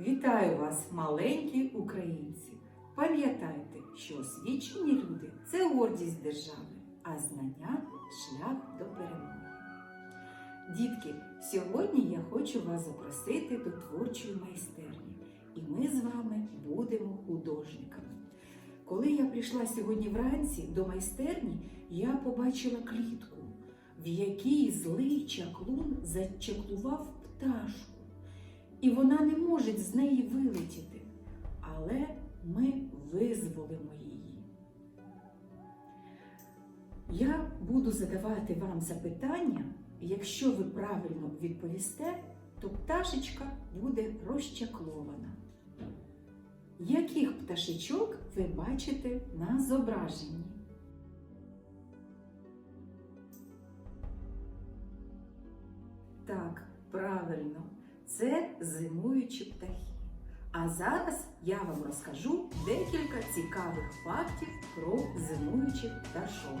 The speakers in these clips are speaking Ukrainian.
Вітаю вас, маленькі українці! Пам'ятайте, що освічені люди це гордість держави, а знання шлях до перемоги. Дітки, сьогодні я хочу вас запросити до творчої майстерні, і ми з вами будемо художниками. Коли я прийшла сьогодні вранці до майстерні, я побачила клітку, в якій злий чаклун зачаклував пташку і вона не може з неї вилетіти. Але ми визволимо її. Я буду задавати вам запитання, якщо ви правильно відповісте, то пташечка буде розчаклована. Яких пташечок ви бачите на зображенні? Так, правильно, це зимуючі птахи. А зараз я вам розкажу декілька цікавих фактів про зимуючих пташок.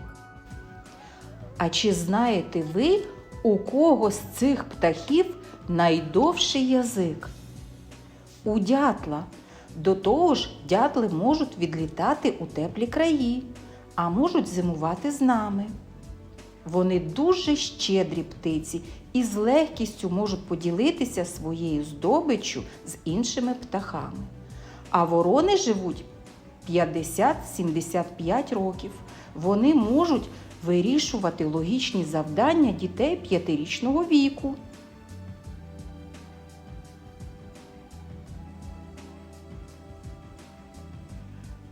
А чи знаєте ви, у кого з цих птахів найдовший язик? У дятла. До того ж, дятли можуть відлітати у теплі краї, а можуть зимувати з нами. Вони дуже щедрі птиці і з легкістю можуть поділитися своєю здобиччю з іншими птахами. А ворони живуть 50-75 років. Вони можуть вирішувати логічні завдання дітей п'ятирічного віку.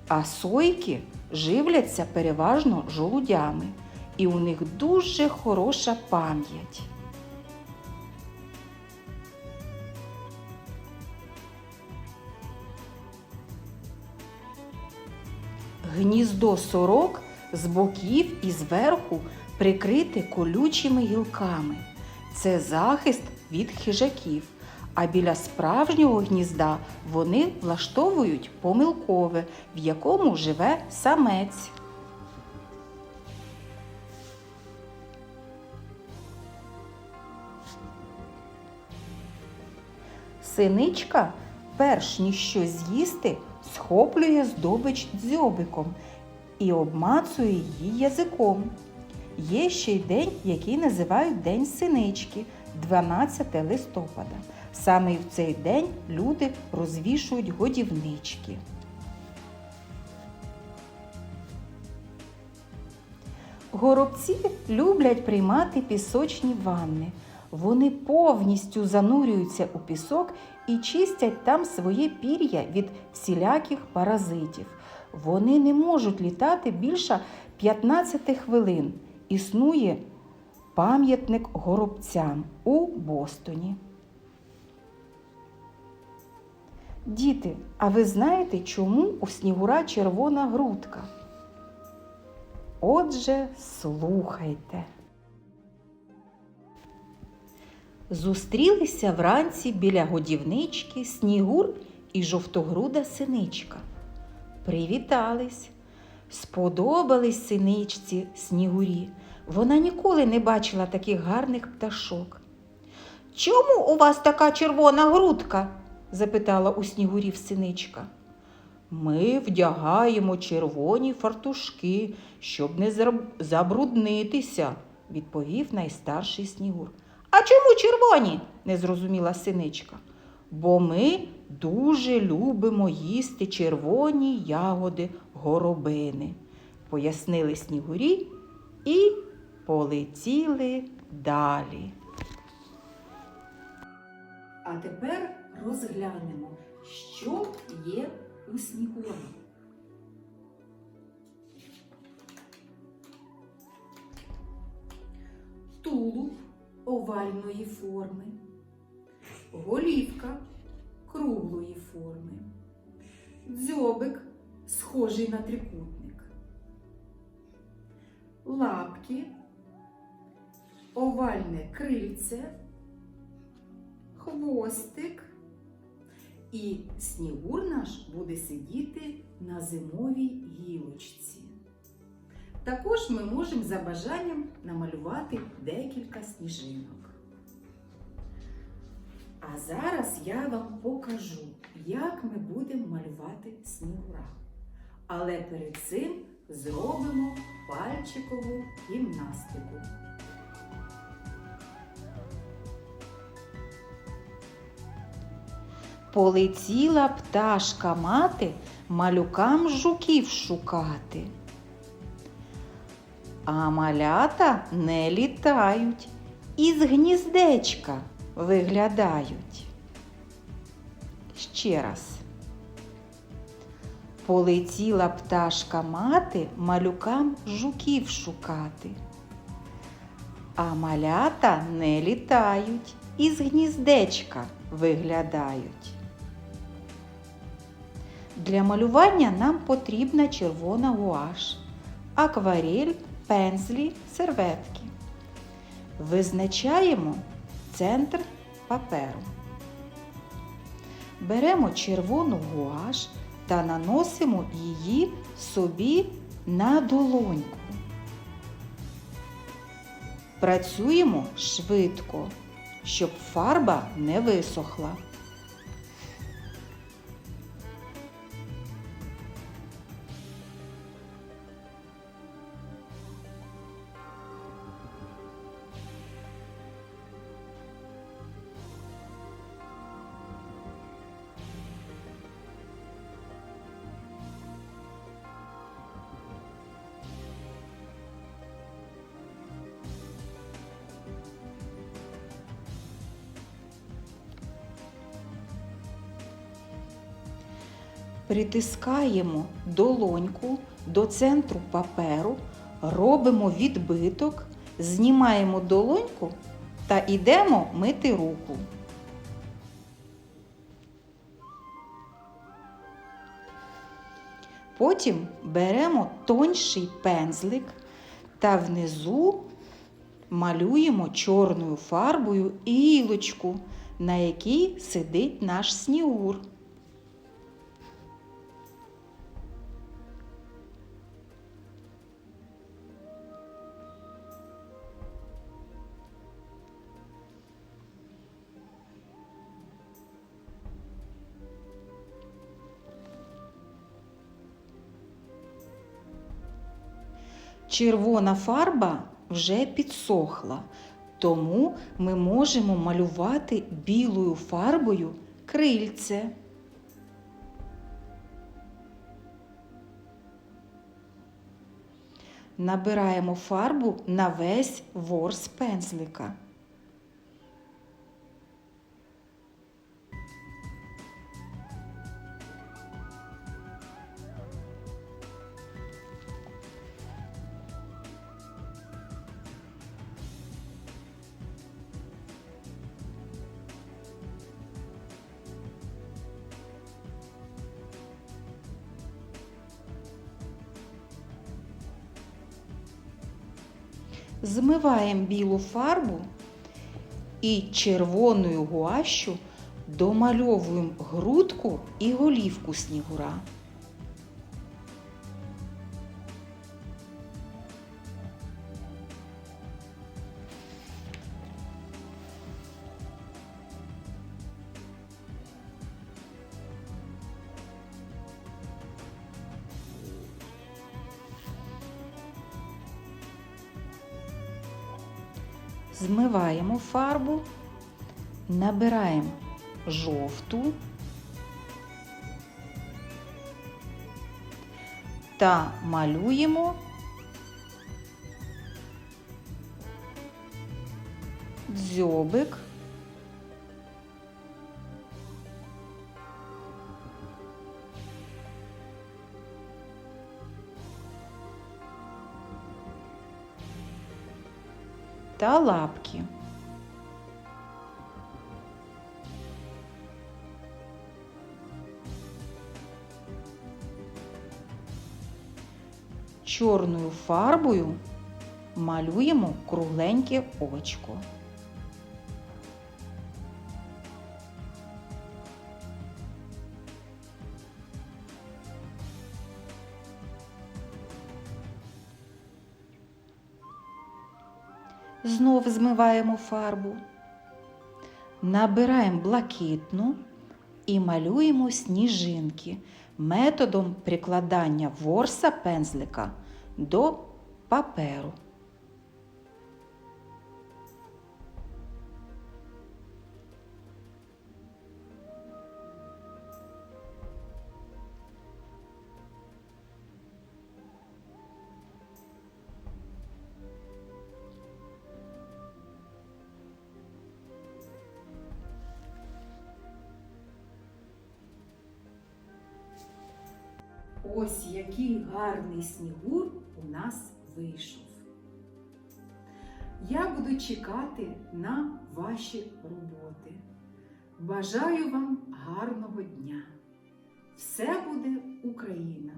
А сойки живляться переважно жолудями, і у них дуже хороша пам'ять. Гніздо сорок з боків і зверху прикрите колючими гілками. Це захист від хижаків. А біля справжнього гнізда вони влаштовують помилкове, в якому живе самець. Синичка, перш ніж щось з'їсти, схоплює здобич дзьобиком і обмацує її язиком. Є ще й день, який називають День синички 12 листопада. Саме в цей день люди розвішують годівнички. Горобці люблять приймати пісочні ванни. Вони повністю занурюються у пісок і чистять там своє пір'я від всіляких паразитів. Вони не можуть літати більше 15 хвилин. Існує пам'ятник горобцям у Бостоні. Діти, а ви знаєте, чому у снігура червона грудка? Отже, слухайте. Зустрілися вранці біля годівнички снігур і жовтогруда синичка. Привітались. Сподобались синичці снігурі. Вона ніколи не бачила таких гарних пташок. Чому у вас така червона грудка? запитала у снігурів синичка. Ми вдягаємо червоні фартушки, щоб не забруднитися, відповів найстарший снігур. А чому червоні? не зрозуміла синичка. Бо ми дуже любимо їсти червоні ягоди горобини, пояснили снігурі і полетіли далі. А тепер розглянемо, що є у снігура. Тулуб овальної форми, голівка круглої форми, дзьобик схожий на трикутник, лапки, овальне крильце, хвостик. І снігур наш буде сидіти на зимовій гілочці. Також ми можемо за бажанням намалювати декілька сніжинок. А зараз я вам покажу, як ми будемо малювати снігура. Але перед цим зробимо пальчикову гімнастику. Полетіла пташка мати малюкам жуків шукати. А малята не літають, із гніздечка виглядають. Ще раз. Полетіла пташка мати малюкам жуків шукати. А малята не літають, із гніздечка виглядають. Для малювання нам потрібна червона гуаш, акварель, пензлі, серветки. Визначаємо центр паперу. Беремо червону гуаш та наносимо її собі на долоньку. Працюємо швидко, щоб фарба не висохла. Притискаємо долоньку до центру паперу, робимо відбиток, знімаємо долоньку та йдемо мити руку. Потім беремо тонший пензлик та внизу малюємо чорною фарбою ілочку, на якій сидить наш снігур. Червона фарба вже підсохла, тому ми можемо малювати білою фарбою крильце. Набираємо фарбу на весь ворс пензлика. Змиваємо білу фарбу і червоною гуашю домальовуємо грудку і голівку снігура. Змиваємо фарбу, набираємо жовту та малюємо дзьобик. Та лапки. Чорною фарбою малюємо кругленьке очко. Знов змиваємо фарбу. Набираємо блакитну і малюємо сніжинки методом прикладання ворса пензлика до паперу. Ось який гарний снігур у нас вийшов. Я буду чекати на ваші роботи. Бажаю вам гарного дня. Все буде Україна.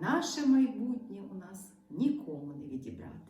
Наше майбутнє у нас нікому не відібрати.